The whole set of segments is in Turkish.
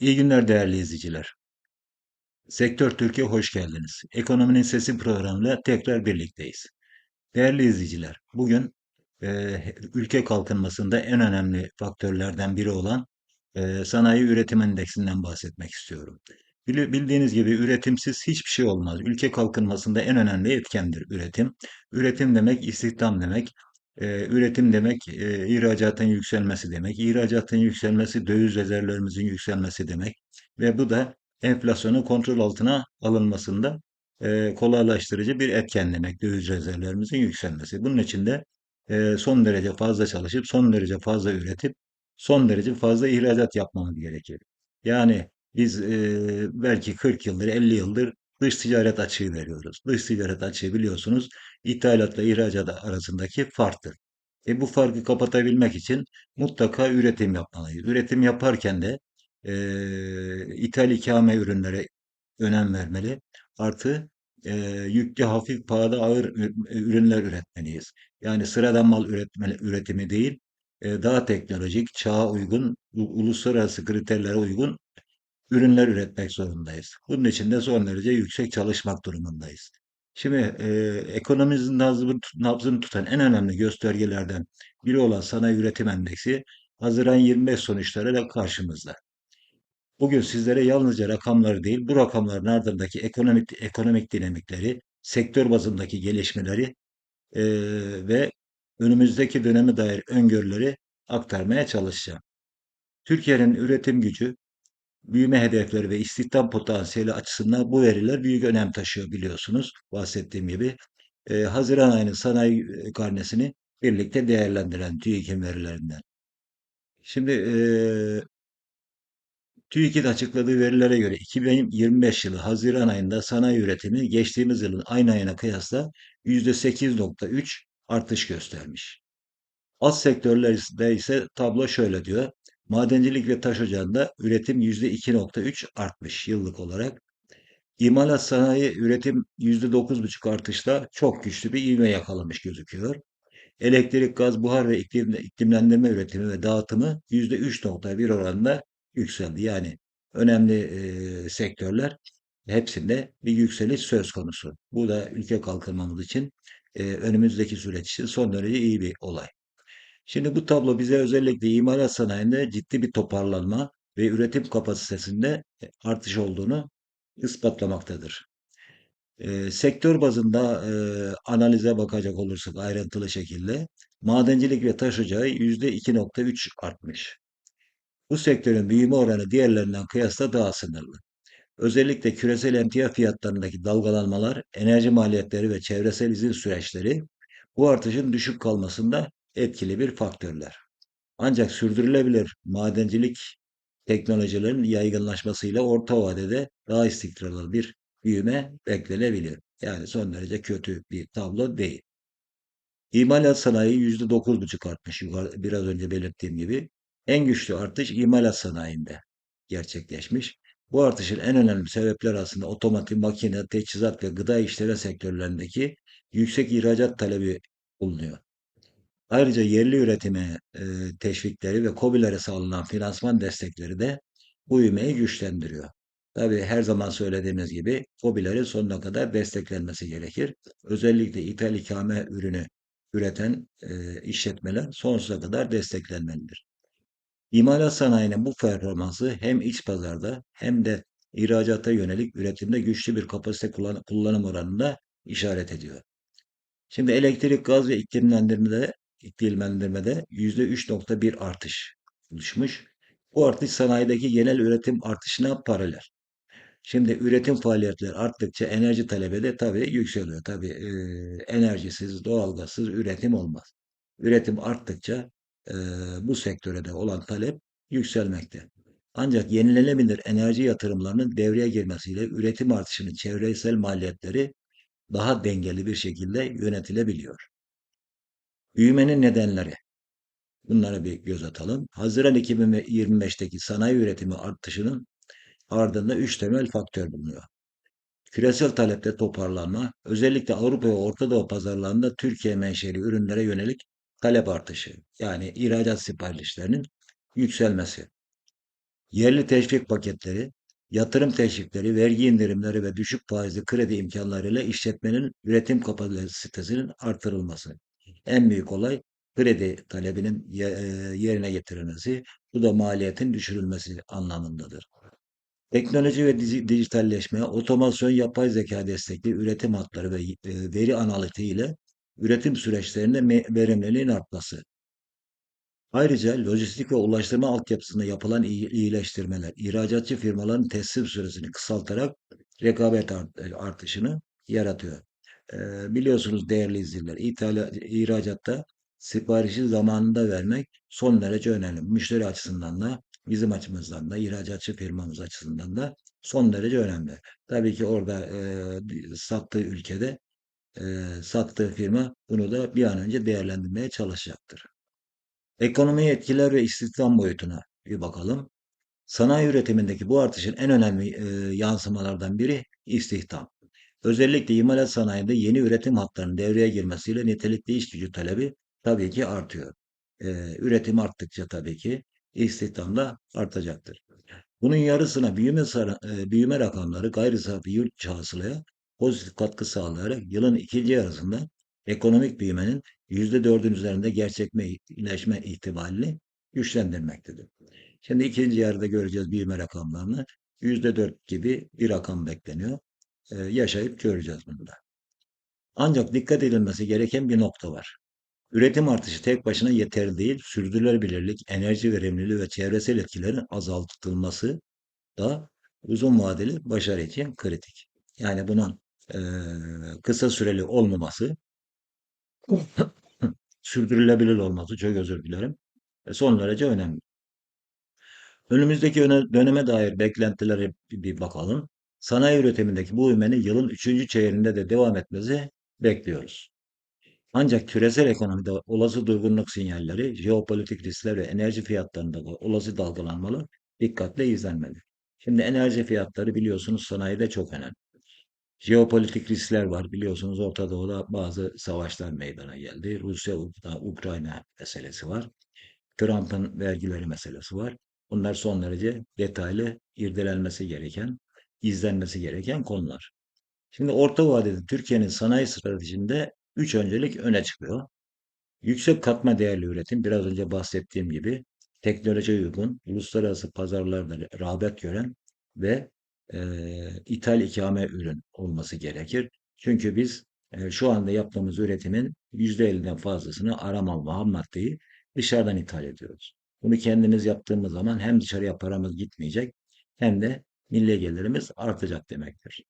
İyi günler değerli izleyiciler. Sektör Türkiye hoş geldiniz. Ekonominin Sesi programıyla tekrar birlikteyiz. Değerli izleyiciler, bugün e, ülke kalkınmasında en önemli faktörlerden biri olan e, sanayi üretim endeksinden bahsetmek istiyorum. Bildiğiniz gibi üretimsiz hiçbir şey olmaz. Ülke kalkınmasında en önemli etkendir üretim. Üretim demek istihdam demek. E, üretim demek e, ihracatın yükselmesi demek. İhracatın yükselmesi döviz rezervlerimizin yükselmesi demek. Ve bu da enflasyonun kontrol altına alınmasında e, kolaylaştırıcı bir etken demek döviz rezervlerimizin yükselmesi. Bunun için de e, son derece fazla çalışıp, son derece fazla üretip, son derece fazla ihracat yapmamız gerekir. Yani biz e, belki 40 yıldır, 50 yıldır dış ticaret açığı veriyoruz. Dış ticaret açığı biliyorsunuz ithalatla ihracat arasındaki farktır. E bu farkı kapatabilmek için mutlaka üretim yapmalıyız. Üretim yaparken de e, ithal ikame ürünlere önem vermeli. Artı e, yüklü, hafif, pahalı, ağır ürünler üretmeliyiz. Yani sıradan mal üretme, üretimi değil, e, daha teknolojik, çağa uygun, uluslararası kriterlere uygun ürünler üretmek zorundayız. Bunun için de son derece yüksek çalışmak durumundayız. Şimdi e, ekonomimizin nabzını, nabzını tutan en önemli göstergelerden biri olan sanayi üretim endeksi Haziran 25 sonuçlarıyla karşımızda. Bugün sizlere yalnızca rakamları değil, bu rakamların ardındaki ekonomik ekonomik dinamikleri, sektör bazındaki gelişmeleri e, ve önümüzdeki döneme dair öngörüleri aktarmaya çalışacağım. Türkiye'nin üretim gücü büyüme hedefleri ve istihdam potansiyeli açısından bu veriler büyük önem taşıyor biliyorsunuz. Bahsettiğim gibi. E, Haziran ayının sanayi e, karnesini birlikte değerlendiren TÜİK'in verilerinden. Şimdi e, TÜİK'in açıkladığı verilere göre 2025 yılı Haziran ayında sanayi üretimi geçtiğimiz yılın aynı ayına kıyasla %8.3 artış göstermiş. Az sektörlerde ise tablo şöyle diyor. Madencilik ve taş ocağında üretim %2.3 artmış yıllık olarak. İmalat sanayi üretim %9.5 artışla çok güçlü bir ivme yakalamış gözüküyor. Elektrik, gaz, buhar ve iklim, iklimlendirme üretimi ve dağıtımı %3.1 oranında yükseldi. Yani önemli e, sektörler hepsinde bir yükseliş söz konusu. Bu da ülke kalkınmamız için e, önümüzdeki süreç için son derece iyi bir olay. Şimdi bu tablo bize özellikle imalat sanayinde ciddi bir toparlanma ve üretim kapasitesinde artış olduğunu ispatlamaktadır. E, sektör bazında e, analize bakacak olursak ayrıntılı şekilde madencilik ve taş ocağı %2.3 artmış. Bu sektörün büyüme oranı diğerlerinden kıyasla daha sınırlı. Özellikle küresel emtia fiyatlarındaki dalgalanmalar, enerji maliyetleri ve çevresel izin süreçleri bu artışın düşük kalmasında etkili bir faktörler. Ancak sürdürülebilir madencilik teknolojilerin yaygınlaşmasıyla orta vadede daha istikrarlı bir büyüme beklenebilir. Yani son derece kötü bir tablo değil. İmalat sanayi %9,5 artmış biraz önce belirttiğim gibi. En güçlü artış imalat sanayinde gerçekleşmiş. Bu artışın en önemli sebepleri aslında otomotiv, makine, teçhizat ve gıda işleme sektörlerindeki yüksek ihracat talebi bulunuyor. Ayrıca yerli üretime e, teşvikleri ve KOBİ'lere sağlanan finansman destekleri de bu ivmeyi güçlendiriyor. Tabii her zaman söylediğimiz gibi KOBİ'lerin sonuna kadar desteklenmesi gerekir. Özellikle ithal ikame ürünü üreten e, işletmeler sonsuza kadar desteklenmelidir. İmalat sanayinin bu performansı hem iç pazarda hem de ihracata yönelik üretimde güçlü bir kapasite kullan kullanım oranında işaret ediyor. Şimdi elektrik, gaz ve iklimlendirmede iklimlendirmede %3.1 artış oluşmuş. Bu artış sanayideki genel üretim artışına paralel. Şimdi üretim faaliyetleri arttıkça enerji talebi de tabii yükseliyor. Tabii e, enerjisiz, doğalgazsız üretim olmaz. Üretim arttıkça e, bu sektöre de olan talep yükselmekte. Ancak yenilenebilir enerji yatırımlarının devreye girmesiyle üretim artışının çevresel maliyetleri daha dengeli bir şekilde yönetilebiliyor. Büyümenin nedenleri. Bunlara bir göz atalım. Haziran 2025'teki sanayi üretimi artışının ardında üç temel faktör bulunuyor. Küresel talepte toparlanma, özellikle Avrupa ve Orta Doğu pazarlarında Türkiye menşeli ürünlere yönelik talep artışı, yani ihracat siparişlerinin yükselmesi. Yerli teşvik paketleri, yatırım teşvikleri, vergi indirimleri ve düşük faizli kredi imkanlarıyla işletmenin üretim kapasitesinin artırılması. En büyük olay kredi talebinin e, yerine getirilmesi, bu da maliyetin düşürülmesi anlamındadır. Teknoloji ve dijitalleşme, otomasyon, yapay zeka destekli üretim hatları ve e, veri analitiği ile üretim süreçlerinde verimliliğin artması. Ayrıca lojistik ve ulaştırma altyapısında yapılan iyi- iyileştirmeler, ihracatçı firmaların teslim süresini kısaltarak rekabet e, artışını yaratıyor. Ee, biliyorsunuz değerli izleyiciler, ithala, ihracatta siparişi zamanında vermek son derece önemli. Müşteri açısından da, bizim açımızdan da, ihracatçı firmamız açısından da son derece önemli. Tabii ki orada e, sattığı ülkede e, sattığı firma bunu da bir an önce değerlendirmeye çalışacaktır. Ekonomiyi etkiler ve istihdam boyutuna bir bakalım. Sanayi üretimindeki bu artışın en önemli e, yansımalardan biri istihdam. Özellikle imalat sanayinde yeni üretim hatlarının devreye girmesiyle nitelikli iş gücü talebi tabii ki artıyor. E, üretim arttıkça tabii ki istihdam da artacaktır. Bunun yarısına büyüme, e, büyüme rakamları gayri safi yurt hasılaya pozitif katkı sağlayarak yılın ikinci yarısında ekonomik büyümenin yüzde dördün üzerinde gerçekleşme ihtimalini güçlendirmektedir. Şimdi ikinci yarıda göreceğiz büyüme rakamlarını. Yüzde dört gibi bir rakam bekleniyor. Ee, yaşayıp göreceğiz bunu da. Ancak dikkat edilmesi gereken bir nokta var. Üretim artışı tek başına yeterli değil, sürdürülebilirlik, enerji verimliliği ve çevresel etkilerin azaltılması da uzun vadeli başarı için kritik. Yani bunun eee, kısa süreli olmaması, sürdürülebilir olması, çok özür dilerim, e, son derece önemli. Önümüzdeki öne- döneme dair beklentilere bir bir bakalım. Sanayi üretimindeki bu ivmenin yılın üçüncü çeyreğinde de devam etmesi bekliyoruz. Ancak küresel ekonomide olası durgunluk sinyalleri, jeopolitik riskler ve enerji fiyatlarında da olası dalgalanmalar dikkatle izlenmeli. Şimdi enerji fiyatları biliyorsunuz sanayide çok önemli. Jeopolitik riskler var. Biliyorsunuz Orta Doğu'da bazı savaşlar meydana geldi. Rusya-Ukrayna meselesi var. Trump'ın vergileri meselesi var. Bunlar son derece detaylı irdelenmesi gereken, izlenmesi gereken konular. Şimdi orta vadede Türkiye'nin sanayi stratejisinde üç öncelik öne çıkıyor. Yüksek katma değerli üretim, biraz önce bahsettiğim gibi teknoloji uygun, uluslararası pazarlarda rağbet gören ve eee ithal ikame ürün olması gerekir. Çünkü biz eee, şu anda yaptığımız üretimin %50'den fazlasını aramal ham maddeyi dışarıdan ithal ediyoruz. Bunu kendimiz yaptığımız zaman hem dışarıya paramız gitmeyecek hem de milli gelirimiz artacak demektir.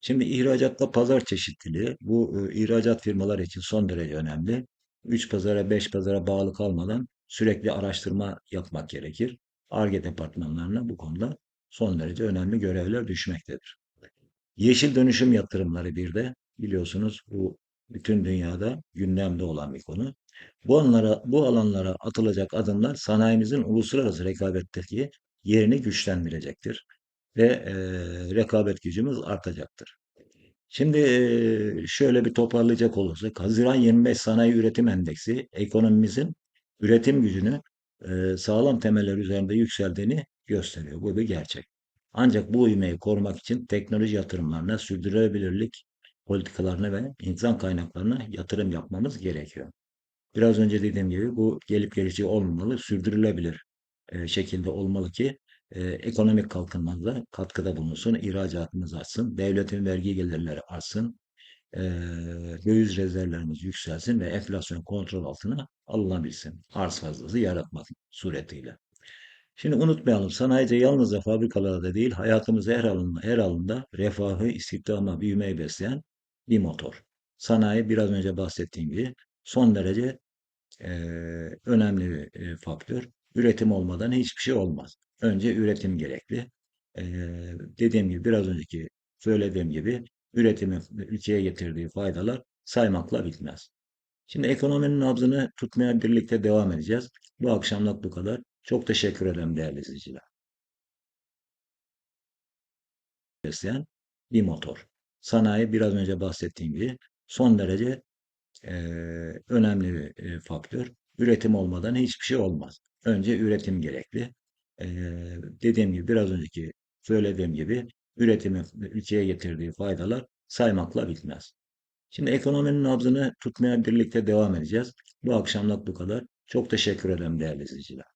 Şimdi ihracatta pazar çeşitliliği bu e, ihracat firmaları için son derece önemli. 3 pazara 5 pazara bağlı kalmadan sürekli araştırma yapmak gerekir. Ar-Ge departmanlarına bu konuda son derece önemli görevler düşmektedir. Yeşil dönüşüm yatırımları bir de biliyorsunuz bu bütün dünyada gündemde olan bir konu. Bu alanlara, bu alanlara atılacak adımlar sanayimizin uluslararası rekabetteki yerini güçlendirecektir ve e, rekabet gücümüz artacaktır. Şimdi eee, şöyle bir toparlayacak olursak, Haziran 25 Sanayi Üretim Endeksi ekonomimizin üretim gücünü eee, sağlam temeller üzerinde yükseldiğini gösteriyor. Bu bir gerçek. Ancak bu ivmeyi korumak için teknoloji yatırımlarına, sürdürülebilirlik politikalarına ve insan kaynaklarına yatırım yapmamız gerekiyor. Biraz önce dediğim gibi bu gelip geleceği olmamalı, sürdürülebilir e, şekilde olmalı ki e, ekonomik kalkınmamıza katkıda bulunsun, ihracatımız artsın, devletin vergi gelirleri artsın, e, döviz rezervlerimiz yükselsin ve enflasyon kontrol altına alınabilsin. Arz fazlası yaratmak suretiyle. Şimdi unutmayalım sanayici yalnızca fabrikalarda değil hayatımızda her alanda, her alanda refahı, istihdamı, büyümeyi besleyen bir motor. Sanayi biraz önce bahsettiğim gibi son derece eee, önemli bir e, faktör. Üretim olmadan hiçbir şey olmaz. Önce üretim gerekli. Eee, dediğim gibi biraz önceki söylediğim gibi üretimin ülkeye getirdiği faydalar saymakla bitmez. Şimdi ekonominin nabzını tutmaya birlikte devam edeceğiz. Bu akşamlık bu kadar. Çok teşekkür ederim değerli izleyiciler. Besleyen bir motor. Sanayi biraz önce bahsettiğim gibi son derece eee, önemli bir e, faktör. Üretim olmadan hiçbir şey olmaz. Önce üretim gerekli. Dediğim gibi biraz önceki söylediğim gibi üretimin ülkeye getirdiği faydalar saymakla bitmez. Şimdi ekonominin nabzını tutmaya birlikte devam edeceğiz. Bu akşamlık bu kadar. Çok teşekkür ederim değerli izleyiciler.